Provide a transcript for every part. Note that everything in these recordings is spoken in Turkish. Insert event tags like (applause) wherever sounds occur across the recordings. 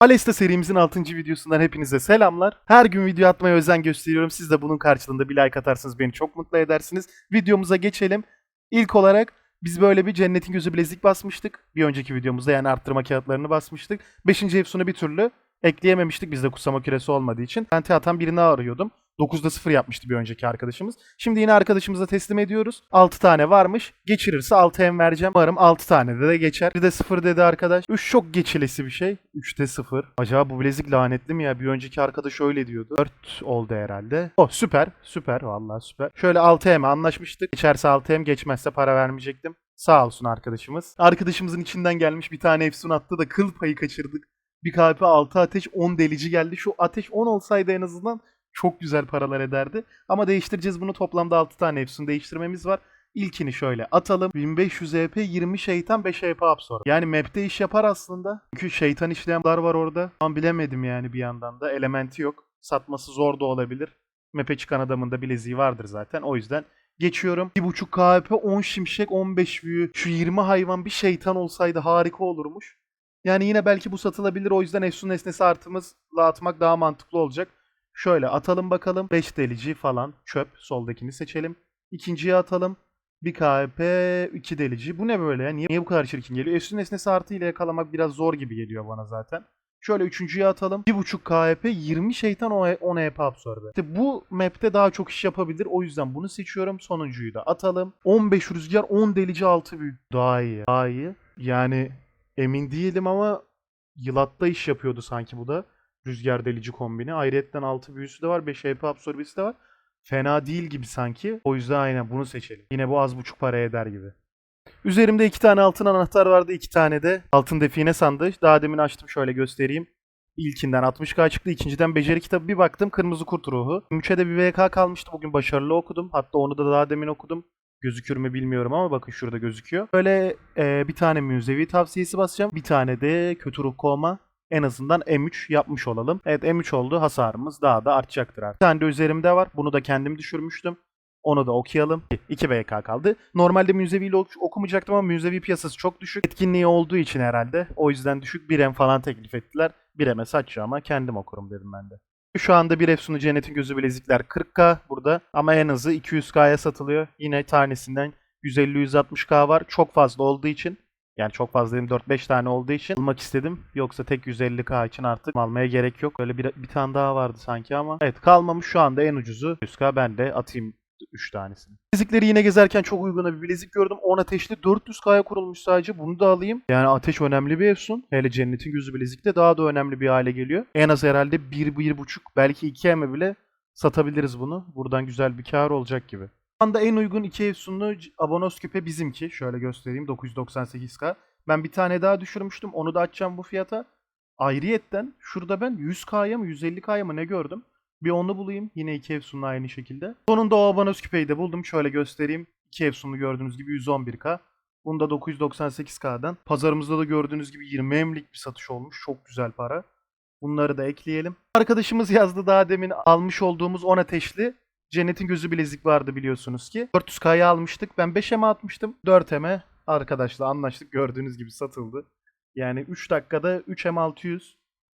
Alesta serimizin 6. videosundan hepinize selamlar. Her gün video atmaya özen gösteriyorum. Siz de bunun karşılığında bir like atarsanız beni çok mutlu edersiniz. Videomuza geçelim. İlk olarak biz böyle bir cennetin gözü bilezik basmıştık. Bir önceki videomuzda yani arttırma kağıtlarını basmıştık. 5. Efsun'u bir türlü ekleyememiştik bizde kutsama küresi olmadığı için. Ben atan birini arıyordum. 9'da 0 yapmıştı bir önceki arkadaşımız. Şimdi yine arkadaşımıza teslim ediyoruz. 6 tane varmış. Geçirirse 6 hem vereceğim. Umarım 6 tane de, de geçer. 1'de 0 dedi arkadaş. 3 çok geçilesi bir şey. 3'te 0. Acaba bu bilezik lanetli mi ya? Bir önceki arkadaş öyle diyordu. 4 oldu herhalde. Oh süper. Süper. Vallahi süper. Şöyle 6 hem anlaşmıştık. Geçerse 6 hem geçmezse para vermeyecektim. Sağ olsun arkadaşımız. Arkadaşımızın içinden gelmiş bir tane efsun attı da kıl payı kaçırdık. Bir kalpe 6 ateş 10 delici geldi. Şu ateş 10 olsaydı en azından çok güzel paralar ederdi. Ama değiştireceğiz bunu. Toplamda 6 tane efsun değiştirmemiz var. İlkini şöyle atalım. 1500 EP 20 şeytan 5 EP absorb. Yani map'te iş yapar aslında. Çünkü şeytan işlemler var orada. Ama bilemedim yani bir yandan da. Elementi yok. Satması zor da olabilir. Map'e çıkan adamın da bileziği vardır zaten. O yüzden geçiyorum. 1.5 KP 10 şimşek 15 büyü. Şu 20 hayvan bir şeytan olsaydı harika olurmuş. Yani yine belki bu satılabilir. O yüzden efsun nesnesi artımızla atmak daha mantıklı olacak. Şöyle atalım bakalım. 5 delici falan çöp. Soldakini seçelim. İkinciye atalım. Bir KP, 2 delici. Bu ne böyle ya? Niye, niye bu kadar çirkin geliyor? Efsun nesnesi artı ile yakalamak biraz zor gibi geliyor bana zaten. Şöyle üçüncüye atalım. 1.5 KP, 20 şeytan 10 EP absorbe. İşte bu map'te daha çok iş yapabilir. O yüzden bunu seçiyorum. Sonuncuyu da atalım. 15 rüzgar, 10 delici 6 büyük. Daha iyi. Daha iyi. Yani emin değilim ama yılatta iş yapıyordu sanki bu da. Rüzgar delici kombini. Ayrıyetten 6 büyüsü de var. 5 EP absorbesi de var. Fena değil gibi sanki. O yüzden aynen bunu seçelim. Yine bu az buçuk para eder gibi. Üzerimde iki tane altın anahtar vardı. iki tane de altın define sandığı. Daha demin açtım şöyle göstereyim. İlkinden 60k çıktı. ikinciden beceri kitabı bir baktım. Kırmızı kurt ruhu. 3'e de bir VK kalmıştı. Bugün başarılı okudum. Hatta onu da daha demin okudum. Gözükür mü bilmiyorum ama bakın şurada gözüküyor. Böyle e, bir tane müzevi tavsiyesi basacağım. Bir tane de kötü ruh kovma. En azından M3 yapmış olalım. Evet M3 oldu. Hasarımız daha da artacaktır artık. Bir tane de üzerimde var. Bunu da kendim düşürmüştüm. Onu da okuyalım. 2 VK kaldı. Normalde müzeviyle ok- okumayacaktım ama müzevi piyasası çok düşük. Etkinliği olduğu için herhalde. O yüzden düşük 1M falan teklif ettiler. 1M'e satacağıma kendim okurum dedim ben de. Şu anda bir Efsun'u Cennetin Gözü bilezikler 40k burada ama en azı 200k'ya satılıyor. Yine tanesinden 150-160k var. Çok fazla olduğu için yani çok fazla dedim 4-5 tane olduğu için almak istedim. Yoksa tek 150k için artık almaya gerek yok. Böyle bir, bir tane daha vardı sanki ama. Evet kalmamış şu anda en ucuzu 100k ben de atayım 3 tanesini. Bilezikleri yine gezerken çok uyguna bir bilezik gördüm. 10 ateşli 400k'ya kurulmuş sadece. Bunu da alayım. Yani ateş önemli bir efsun. Hele cennetin gözü bilezikte daha da önemli bir hale geliyor. En az herhalde 1-1.5 belki 2 eme bile satabiliriz bunu. Buradan güzel bir kar olacak gibi. Anda en uygun iki efsunlu abonos küpe bizimki. Şöyle göstereyim 998k. Ben bir tane daha düşürmüştüm. Onu da açacağım bu fiyata. Ayrıyetten şurada ben 100k'ya mı 150k'ya mı ne gördüm? Bir onu bulayım. Yine iki efsunlu aynı şekilde. Sonunda o abonos küpeyi de buldum. Şöyle göstereyim. İki efsunlu gördüğünüz gibi 111k. Bunda 998k'dan. Pazarımızda da gördüğünüz gibi 20 emlik bir satış olmuş. Çok güzel para. Bunları da ekleyelim. Arkadaşımız yazdı daha demin almış olduğumuz 10 ateşli Cennetin Gözü bilezik vardı biliyorsunuz ki. 400k'ya almıştık. Ben 5M'e atmıştım. 4M'e arkadaşla anlaştık. Gördüğünüz gibi satıldı. Yani 3 dakikada 3M600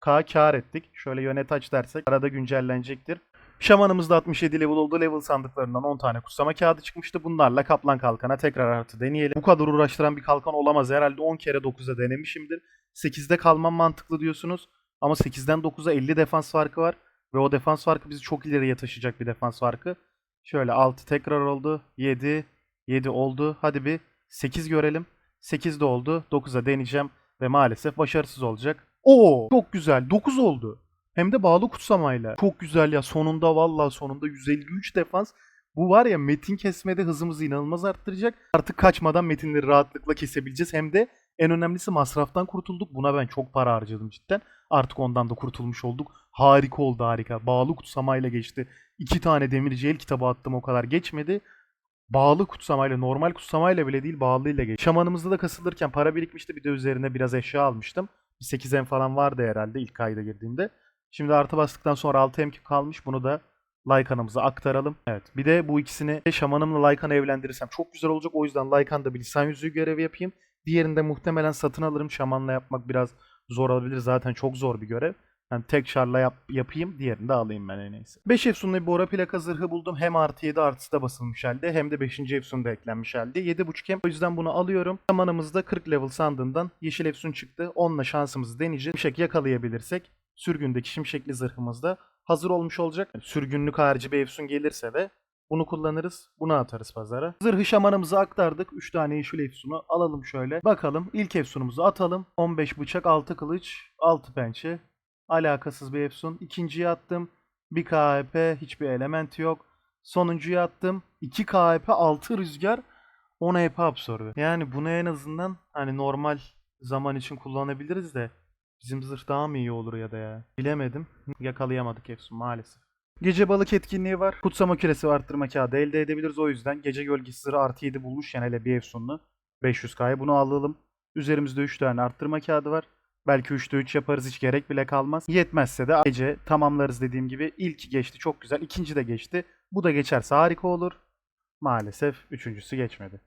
K kar ettik. Şöyle yönet aç dersek arada güncellenecektir. Şamanımız da 67 level oldu. Level sandıklarından 10 tane kutsama kağıdı çıkmıştı. Bunlarla kaplan kalkana tekrar artı deneyelim. Bu kadar uğraştıran bir kalkan olamaz. Herhalde 10 kere 9'a denemişimdir. 8'de kalmam mantıklı diyorsunuz. Ama 8'den 9'a 50 defans farkı var. Ve o defans farkı bizi çok ileriye taşıyacak bir defans farkı. Şöyle 6 tekrar oldu. 7. 7 oldu. Hadi bir 8 görelim. 8 de oldu. 9'a deneyeceğim. Ve maalesef başarısız olacak. Oo çok güzel. 9 oldu. Hem de bağlı kutsamayla. Çok güzel ya. Sonunda vallahi sonunda 153 defans. Bu var ya metin kesmede hızımızı inanılmaz arttıracak. Artık kaçmadan metinleri rahatlıkla kesebileceğiz. Hem de en önemlisi masraftan kurtulduk. Buna ben çok para harcadım cidden. Artık ondan da kurtulmuş olduk. Harika oldu harika. Bağlı kutsamayla geçti. İki tane demirci el kitabı attım o kadar geçmedi. Bağlı kutsamayla, normal kutsamayla bile değil bağlıyla geçti. Şamanımızda da kasılırken para birikmişti. Bir de üzerine biraz eşya almıştım. Bir 8M falan vardı herhalde ilk ayda girdiğimde. Şimdi artı bastıktan sonra 6M kalmış. Bunu da Lycan'ımıza aktaralım. Evet. Bir de bu ikisini şamanımla Lycan'ı evlendirirsem çok güzel olacak. O yüzden Lycan'da bir lisan yüzüğü görevi yapayım. Diğerinde muhtemelen satın alırım. Şamanla yapmak biraz zor olabilir. Zaten çok zor bir görev. Yani tek şarla yap, yapayım diğerini de alayım ben en iyisi. 5 Efsun'lu bir Bora plaka zırhı buldum. Hem artı 7 artısı da basılmış halde hem de 5. Efsun eklenmiş halde. 7.5 hem. O yüzden bunu alıyorum. Zamanımızda 40 level sandığından yeşil Efsun çıktı. Onunla şansımızı deneyeceğiz. Şimşek yakalayabilirsek sürgündeki şimşekli zırhımız da hazır olmuş olacak. Yani sürgünlük harici bir Efsun gelirse de bunu kullanırız. Bunu atarız pazara. Zırhı şamanımıza aktardık. 3 tane yeşil efsunu alalım şöyle. Bakalım ilk efsunumuzu atalım. 15 bıçak, 6 kılıç, 6 pençe. Alakasız bir efsun. İkinciyi attım. 1 KHP, hiçbir element yok. Sonuncuyu attım. 2 KHP, 6 rüzgar, 10 EP absorbe. Yani bunu en azından hani normal zaman için kullanabiliriz de bizim zırh daha mı iyi olur ya da ya. Bilemedim. Yakalayamadık efsun maalesef. Gece balık etkinliği var. Kutsama küresi arttırma kağıdı elde edebiliriz. O yüzden gece gölgesi zırhı artı 7 bulmuş. Yani hele bir efsunlu. 500k'ya bunu alalım. Üzerimizde 3 tane arttırma kağıdı var. Belki 3'te 3 yaparız hiç gerek bile kalmaz. Yetmezse de gece tamamlarız dediğim gibi. İlki geçti çok güzel. ikinci de geçti. Bu da geçerse harika olur. Maalesef üçüncüsü geçmedi.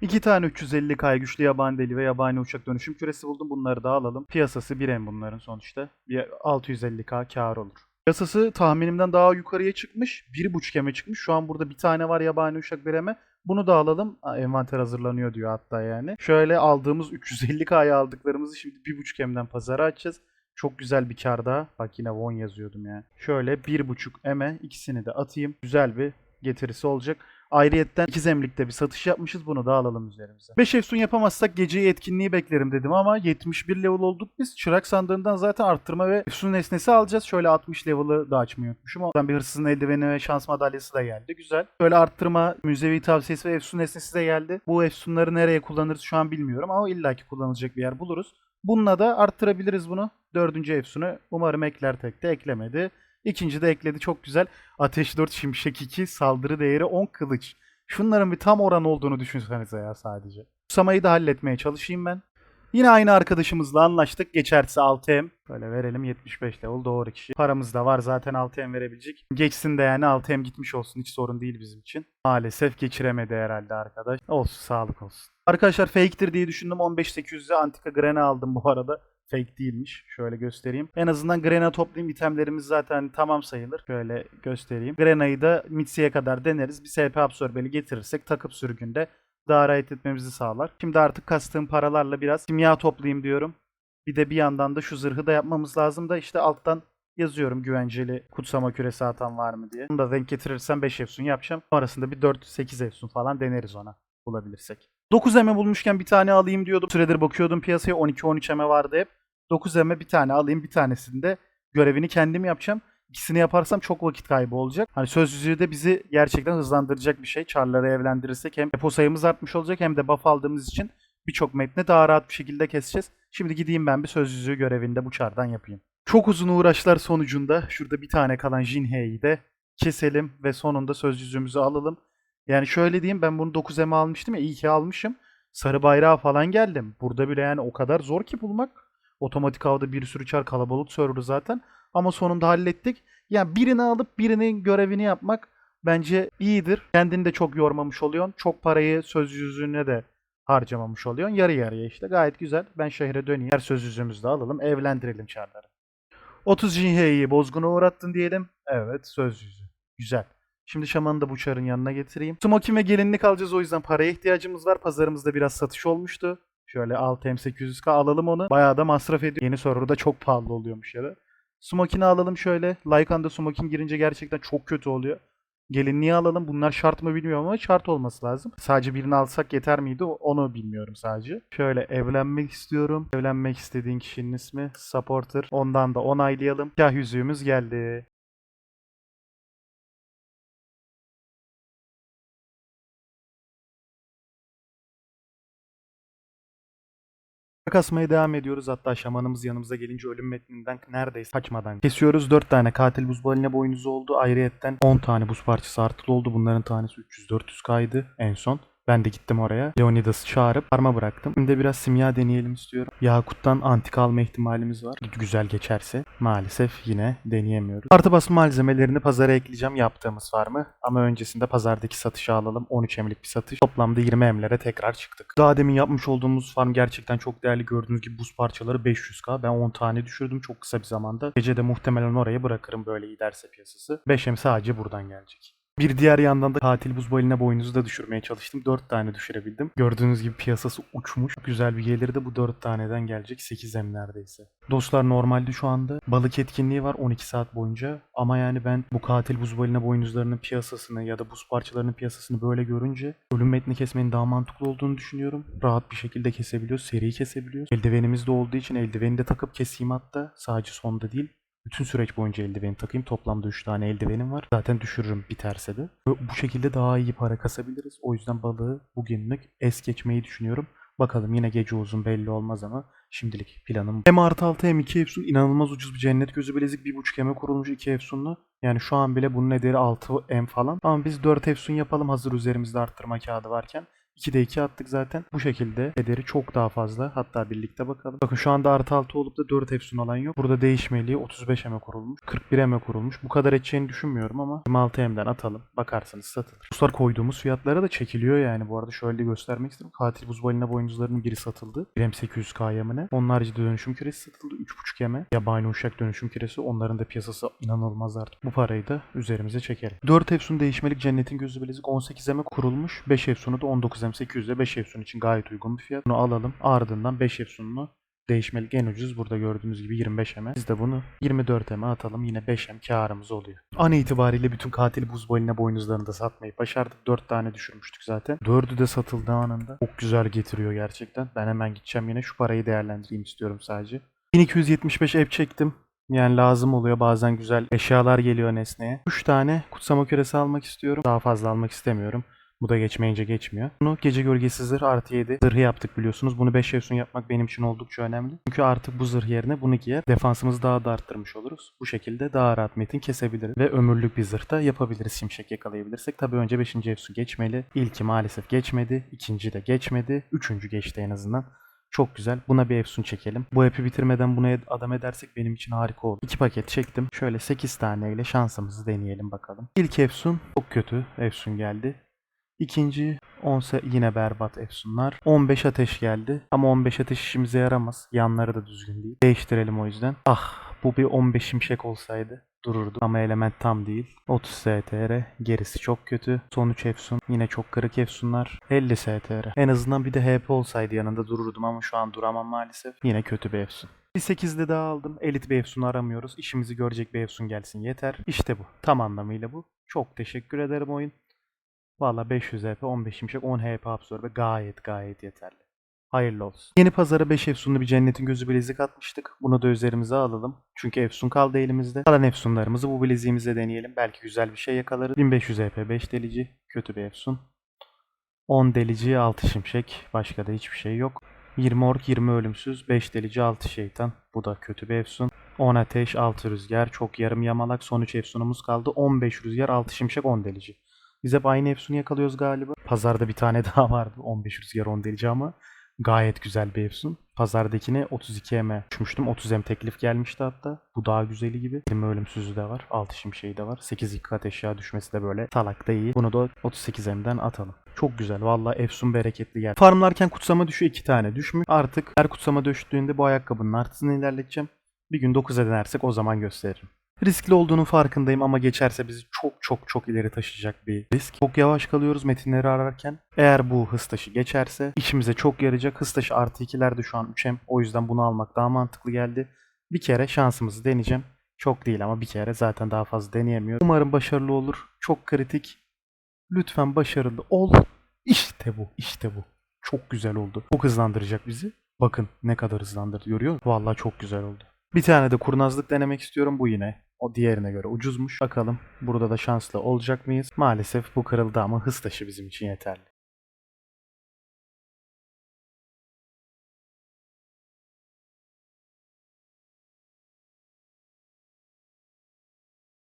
İki tane 350k güçlü yabani deli ve yabani uçak dönüşüm küresi buldum. Bunları da alalım. Piyasası 1 en bunların sonuçta. Bir 650k kar olur. Piyasası tahminimden daha yukarıya çıkmış. 1.5 eme çıkmış. Şu an burada bir tane var yabani uşak bereme. Bunu da alalım. Aa, envanter hazırlanıyor diyor hatta yani. Şöyle aldığımız (laughs) 350k'ya aldıklarımızı şimdi 1.5 emden pazara açacağız. Çok güzel bir kar daha. Bak yine won yazıyordum ya. Şöyle 1.5 eme ikisini de atayım. Güzel bir getirisi olacak. Ayrıyetten 2 zemlikte bir satış yapmışız. Bunu da alalım üzerimize. 5 efsun yapamazsak geceyi etkinliği beklerim dedim ama 71 level olduk biz. Çırak sandığından zaten arttırma ve efsun nesnesi alacağız. Şöyle 60 level'ı da açmayı unutmuşum. Oradan bir hırsızın eldiveni ve şans madalyası da geldi. Güzel. Böyle arttırma, müzevi tavsiyesi ve efsun nesnesi de geldi. Bu efsunları nereye kullanırız şu an bilmiyorum ama illaki kullanılacak bir yer buluruz. Bununla da arttırabiliriz bunu. Dördüncü efsunu umarım ekler tekte eklemedi. İkinci de ekledi çok güzel. Ateş 4 Şimşek 2 saldırı değeri 10 kılıç. Şunların bir tam oran olduğunu düşünsenize ya sadece. Samayı da halletmeye çalışayım ben. Yine aynı arkadaşımızla anlaştık. Geçerse 6M. Böyle verelim 75 level doğru kişi. Paramız da var zaten 6M verebilecek. Geçsin de yani 6M gitmiş olsun hiç sorun değil bizim için. Maalesef geçiremedi herhalde arkadaş. Olsun sağlık olsun. Arkadaşlar fake'tir diye düşündüm. 15.800'e antika grena aldım bu arada. Fake değilmiş. Şöyle göstereyim. En azından Grena toplayayım. itemlerimiz zaten tamam sayılır. Şöyle göstereyim. Grena'yı da Mitsi'ye kadar deneriz. Bir SP absorbeli getirirsek takıp sürgünde daha rahat etmemizi sağlar. Şimdi artık kastığım paralarla biraz kimya toplayayım diyorum. Bir de bir yandan da şu zırhı da yapmamız lazım da işte alttan yazıyorum güvenceli kutsama küresi atan var mı diye. Bunu da denk getirirsem 5 efsun yapacağım. Sonrasında bir 4-8 efsun falan deneriz ona bulabilirsek. 9 eme bulmuşken bir tane alayım diyordum. Süredir bakıyordum piyasaya 12-13 eme vardı hep. 9 eme bir tane alayım bir tanesinde görevini kendim yapacağım. İkisini yaparsam çok vakit kaybı olacak. Hani söz yüzüğü de bizi gerçekten hızlandıracak bir şey. Çarları evlendirirsek hem depo sayımız artmış olacak hem de buff aldığımız için birçok metni daha rahat bir şekilde keseceğiz. Şimdi gideyim ben bir söz yüzüğü görevinde bu çardan yapayım. Çok uzun uğraşlar sonucunda şurada bir tane kalan Jinhe'yi de keselim ve sonunda söz yüzüğümüzü alalım. Yani şöyle diyeyim ben bunu 9M'e almıştım ya iyi ki almışım. Sarı bayrağı falan geldim. Burada bile yani o kadar zor ki bulmak. Otomatik avda bir sürü çar kalabalık server zaten. Ama sonunda hallettik. Yani birini alıp birinin görevini yapmak bence iyidir. Kendini de çok yormamış oluyorsun. Çok parayı söz yüzüğüne de harcamamış oluyorsun. Yarı yarıya işte gayet güzel. Ben şehre döneyim. Her söz yüzüğümüzü de alalım. Evlendirelim çarları. 30 Jinhe'yi bozguna uğrattın diyelim. Evet söz yüzüğü. Güzel. Şimdi şamanı da bu çarın yanına getireyim. Smokin ve gelinlik alacağız o yüzden paraya ihtiyacımız var. Pazarımızda biraz satış olmuştu. Şöyle 6M800K alalım onu. Bayağı da masraf ediyor. Yeni serverda çok pahalı oluyormuş ya da. Smokin'i alalım şöyle. Lycan'da Smokin girince gerçekten çok kötü oluyor. Gelinliği alalım. Bunlar şart mı bilmiyorum ama şart olması lazım. Sadece birini alsak yeter miydi? Onu bilmiyorum sadece. Şöyle evlenmek istiyorum. Evlenmek istediğin kişinin ismi Supporter. Ondan da onaylayalım. Kah yüzüğümüz geldi. Kasmaya devam ediyoruz. Hatta şamanımız yanımıza gelince ölüm metninden neredeyse kaçmadan kesiyoruz. 4 tane katil buz baline boynuzu oldu. Ayrıyetten 10 tane buz parçası artılı oldu. Bunların tanesi 300-400 kaydı en son. Ben de gittim oraya. Leonidas'ı çağırıp parma bıraktım. Şimdi biraz simya deneyelim istiyorum. Yakut'tan antik alma ihtimalimiz var. Güzel geçerse maalesef yine deneyemiyoruz. Artı basma malzemelerini pazara ekleyeceğim. Yaptığımız var mı? Ama öncesinde pazardaki satışı alalım. 13 emlik bir satış. Toplamda 20 emlere tekrar çıktık. Daha demin yapmış olduğumuz farm gerçekten çok değerli. Gördüğünüz gibi buz parçaları 500k. Ben 10 tane düşürdüm çok kısa bir zamanda. Gece de muhtemelen oraya bırakırım böyle giderse piyasası. 5M sadece buradan gelecek. Bir diğer yandan da katil buz baline boynuzu da düşürmeye çalıştım. 4 tane düşürebildim. Gördüğünüz gibi piyasası uçmuş. Güzel bir geliri de bu 4 taneden gelecek. 8 em neredeyse. Dostlar normalde şu anda balık etkinliği var 12 saat boyunca. Ama yani ben bu katil buz baline boynuzlarının piyasasını ya da buz parçalarının piyasasını böyle görünce ölüm metni kesmenin daha mantıklı olduğunu düşünüyorum. Rahat bir şekilde kesebiliyoruz. Seri kesebiliyoruz. Eldivenimiz de olduğu için eldiveni de takıp keseyim hatta. Sadece sonda değil. Bütün süreç boyunca eldiveni takayım. Toplamda 3 tane eldivenim var. Zaten düşürürüm biterse de. Bu şekilde daha iyi para kasabiliriz. O yüzden balığı bugünlük es geçmeyi düşünüyorum. Bakalım yine gece uzun belli olmaz ama şimdilik planım. Hem artı 6 hem 2 Efsun inanılmaz ucuz bir cennet gözü bilezik 1.5 M'e kurulmuş 2 Efsunlu. Yani şu an bile bunun ederi 6 M falan. Ama biz 4 Efsun yapalım hazır üzerimizde arttırma kağıdı varken. 2'de 2 attık zaten. Bu şekilde ederi çok daha fazla. Hatta birlikte bakalım. Bakın şu anda artı 6 olup da 4 efsun olan yok. Burada değişmeliği 35 eme kurulmuş. 41 eme kurulmuş. Bu kadar edeceğini düşünmüyorum ama 26 emden atalım. Bakarsanız satılır. Dostlar koyduğumuz fiyatlara da çekiliyor yani. Bu arada şöyle göstermek istedim. Katil buz balina boynuzlarının biri satıldı. 1 M 800K yemine. Onun haricinde dönüşüm küresi satıldı. 3.5 yeme. Yabani uşak dönüşüm küresi. Onların da piyasası inanılmaz artık. Bu parayı da üzerimize çekelim. 4 efsun değişmelik cennetin gözü bilezik 18 eme kurulmuş. 5 efsunu da 19 M 800'e 5 efsun için gayet uygun bir fiyat. Bunu alalım. Ardından 5 efsununu değişmelik en ucuz burada gördüğünüz gibi 25 eme. Biz de bunu 24 eme atalım. Yine 5 em karımız oluyor. An itibariyle bütün katil buz balina boynuzlarını da satmayı başardık. 4 tane düşürmüştük zaten. 4'ü de satıldığı anında. Çok güzel getiriyor gerçekten. Ben hemen gideceğim yine şu parayı değerlendireyim istiyorum sadece. 1275 ev çektim. Yani lazım oluyor bazen güzel eşyalar geliyor nesneye. 3 tane kutsama küresi almak istiyorum. Daha fazla almak istemiyorum. Bu da geçmeyince geçmiyor. Bunu gece gölgesi zırh artı 7 zırhı yaptık biliyorsunuz. Bunu 5 efsun yapmak benim için oldukça önemli. Çünkü artık bu zırh yerine bunu giyer. Defansımızı daha da arttırmış oluruz. Bu şekilde daha rahat metin kesebiliriz. Ve ömürlük bir zırh da yapabiliriz şimşek yakalayabilirsek. Tabi önce 5. efsun geçmeli. İlki maalesef geçmedi. ikinci de geçmedi. Üçüncü geçti en azından. Çok güzel. Buna bir efsun çekelim. Bu epi bitirmeden buna adam edersek benim için harika olur. İki paket çektim. Şöyle 8 taneyle şansımızı deneyelim bakalım. İlk efsun çok kötü. Efsun geldi. İkinci 10 yine berbat efsunlar. 15 ateş geldi. Ama 15 ateş işimize yaramaz. Yanları da düzgün değil. Değiştirelim o yüzden. Ah bu bir 15 şimşek olsaydı dururdu. Ama element tam değil. 30 STR. Gerisi çok kötü. Son 3 efsun. Yine çok kırık efsunlar. 50 STR. En azından bir de HP olsaydı yanında dururdum ama şu an duramam maalesef. Yine kötü bir efsun. Bir 8'de daha aldım. Elit bir efsun aramıyoruz. İşimizi görecek bir efsun gelsin yeter. İşte bu. Tam anlamıyla bu. Çok teşekkür ederim oyun. Valla 500 HP, 15 şimşek, 10 HP absorbe gayet gayet yeterli. Hayırlı olsun. Yeni pazara 5 efsunlu bir cennetin gözü bilezik atmıştık. Bunu da üzerimize alalım. Çünkü efsun kaldı elimizde. Kalan efsunlarımızı bu bileziğimize deneyelim. Belki güzel bir şey yakalarız. 1500 HP 5 delici. Kötü bir efsun. 10 delici 6 şimşek. Başka da hiçbir şey yok. 20 ork 20 ölümsüz. 5 delici 6 şeytan. Bu da kötü bir efsun. 10 ateş 6 rüzgar. Çok yarım yamalak. Son 3 efsunumuz kaldı. 15 rüzgar 6 şimşek 10 delici. Biz hep aynı Efsun'u yakalıyoruz galiba. Pazarda bir tane (laughs) daha vardı. 15 rüzgar 10 delici ama gayet güzel bir Efsun. Pazardakine 32 M düşmüştüm. 30 M teklif gelmişti hatta. Bu daha güzeli gibi. 20 ölümsüzü de var. 6 şimşeği de var. 8 yıkat eşya düşmesi de böyle salak da iyi. Bunu da 38 M'den atalım. Çok güzel. Valla Efsun bereketli geldi. Farmlarken kutsama düşü 2 tane düşmüş. Artık her kutsama düştüğünde bu ayakkabının artısını ilerleteceğim. Bir gün 9'a denersek o zaman gösteririm. Riskli olduğunun farkındayım ama geçerse bizi çok çok çok ileri taşıyacak bir risk. Çok yavaş kalıyoruz metinleri ararken. Eğer bu hız taşı geçerse işimize çok yarayacak. Hız taşı artı 2'ler de şu an 3M. O yüzden bunu almak daha mantıklı geldi. Bir kere şansımızı deneyeceğim. Çok değil ama bir kere zaten daha fazla deneyemiyorum. Umarım başarılı olur. Çok kritik. Lütfen başarılı ol. İşte bu, işte bu. Çok güzel oldu. Çok hızlandıracak bizi. Bakın ne kadar hızlandırdı görüyor musun? Vallahi çok güzel oldu. Bir tane de kurnazlık denemek istiyorum. Bu yine o diğerine göre ucuzmuş. Bakalım burada da şanslı olacak mıyız? Maalesef bu kırıldı ama hız taşı bizim için yeterli.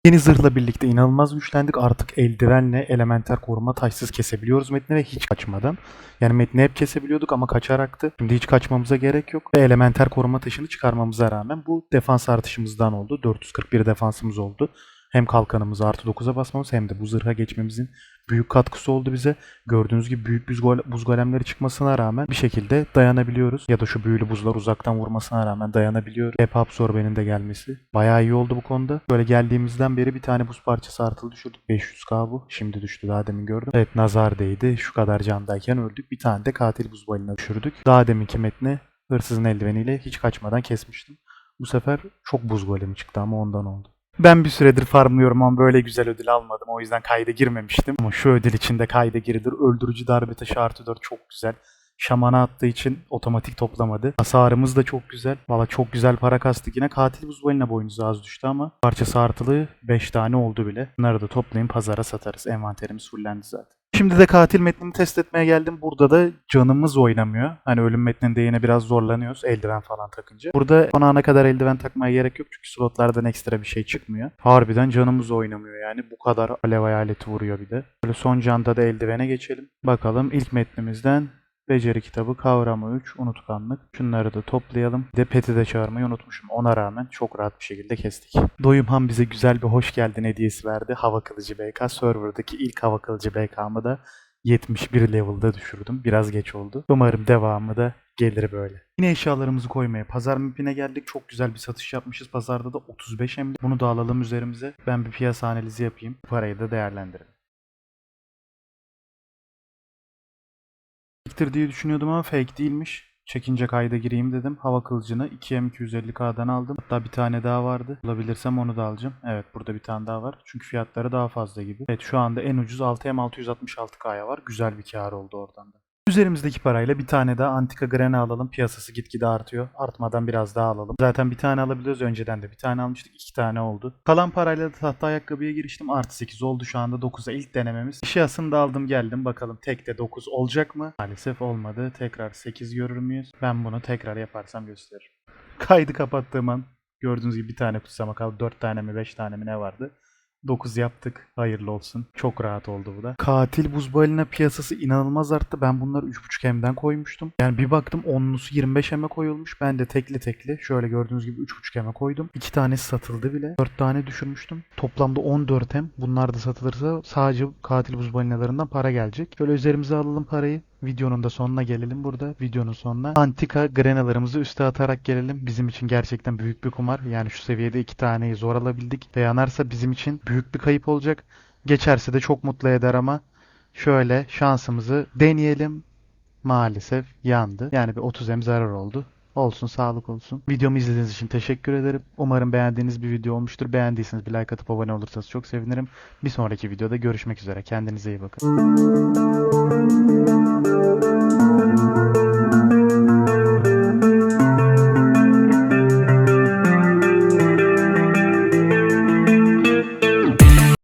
Yeni zırhla birlikte inanılmaz güçlendik. Artık eldivenle elementer koruma taşsız kesebiliyoruz metni ve hiç kaçmadan. Yani metni hep kesebiliyorduk ama kaçaraktı. Şimdi hiç kaçmamıza gerek yok. Ve elementer koruma taşını çıkarmamıza rağmen bu defans artışımızdan oldu. 441 defansımız oldu. Hem kalkanımızı artı 9'a basmamız hem de bu zırha geçmemizin büyük katkısı oldu bize. Gördüğünüz gibi büyük buz, buz golemleri çıkmasına rağmen bir şekilde dayanabiliyoruz. Ya da şu büyülü buzlar uzaktan vurmasına rağmen dayanabiliyoruz. Hep absorbenin de gelmesi. Bayağı iyi oldu bu konuda. Böyle geldiğimizden beri bir tane buz parçası artılı düşürdük. 500k bu. Şimdi düştü daha demin gördüm. Evet nazar değdi. Şu kadar candayken öldük. Bir tane de katil buz balina düşürdük. Daha deminki metni hırsızın eldiveniyle hiç kaçmadan kesmiştim. Bu sefer çok buz golemi çıktı ama ondan oldu. Ben bir süredir farmlıyorum ama böyle güzel ödül almadım. O yüzden kayda girmemiştim. Ama şu ödül içinde kayda girilir. Öldürücü darbe taşı artı 4 çok güzel. Şamana attığı için otomatik toplamadı. Hasarımız da çok güzel. Valla çok güzel para kastık yine. Katil buz balina boynuzu az düştü ama parçası artılı 5 tane oldu bile. Bunları da toplayın pazara satarız. Envanterimiz fullendi zaten. Şimdi de katil metnini test etmeye geldim. Burada da canımız oynamıyor. Hani ölüm metninde yine biraz zorlanıyoruz eldiven falan takınca. Burada son ana kadar eldiven takmaya gerek yok çünkü slotlardan ekstra bir şey çıkmıyor. Harbiden canımız oynamıyor yani. Bu kadar alev hayaleti vuruyor bir de. Böyle son canda da eldivene geçelim. Bakalım ilk metnimizden Beceri kitabı, kavrama 3, unutkanlık. Şunları da toplayalım. Bir de Pet'i de çağırmayı unutmuşum. Ona rağmen çok rahat bir şekilde kestik. Doyumhan bize güzel bir hoş geldin hediyesi verdi. Hava Kılıcı BK. Server'daki ilk Hava Kılıcı BK'mı da 71 level'da düşürdüm. Biraz geç oldu. Umarım devamı da gelir böyle. Yine eşyalarımızı koymaya pazar mapine geldik. Çok güzel bir satış yapmışız. Pazarda da 35 emli. Bunu da alalım üzerimize. Ben bir piyasa analizi yapayım. Parayı da değerlendirelim. Fake'tir diye düşünüyordum ama fake değilmiş. Çekince kayda gireyim dedim. Hava kılıcını 2M250K'dan aldım. Hatta bir tane daha vardı. Bulabilirsem onu da alacağım. Evet burada bir tane daha var. Çünkü fiyatları daha fazla gibi. Evet şu anda en ucuz 6M666K'ya var. Güzel bir kar oldu oradan da. Üzerimizdeki parayla bir tane daha antika grene alalım. Piyasası gitgide artıyor. Artmadan biraz daha alalım. Zaten bir tane alabiliyoruz. Önceden de bir tane almıştık. iki tane oldu. Kalan parayla da tahta ayakkabıya giriştim. Artı 8 oldu şu anda. 9'a ilk denememiz. Eşyasını da aldım geldim. Bakalım tekte 9 olacak mı? Maalesef olmadı. Tekrar 8 görür müyüz? Ben bunu tekrar yaparsam gösteririm. Kaydı kapattığım an gördüğünüz gibi bir tane kutsama kaldı. 4 tane mi 5 tane mi ne vardı? 9 yaptık. Hayırlı olsun. Çok rahat oldu bu da. Katil buz balina piyasası inanılmaz arttı. Ben bunları 3.5 M'den koymuştum. Yani bir baktım 10'lusu 25 M'e koyulmuş. Ben de tekli tekli şöyle gördüğünüz gibi 3.5 M'e koydum. 2 tanesi satıldı bile. 4 tane düşürmüştüm. Toplamda 14 M. Bunlar da satılırsa sadece katil buz balinalarından para gelecek. Şöyle üzerimize alalım parayı. Videonun da sonuna gelelim burada. Videonun sonuna. Antika grenalarımızı üste atarak gelelim. Bizim için gerçekten büyük bir kumar. Yani şu seviyede iki taneyi zor alabildik. Ve yanarsa bizim için büyük bir kayıp olacak. Geçerse de çok mutlu eder ama şöyle şansımızı deneyelim. Maalesef yandı. Yani bir 30 em zarar oldu. Olsun sağlık olsun. Videomu izlediğiniz için teşekkür ederim. Umarım beğendiğiniz bir video olmuştur. Beğendiyseniz bir like atıp abone olursanız çok sevinirim. Bir sonraki videoda görüşmek üzere. Kendinize iyi bakın.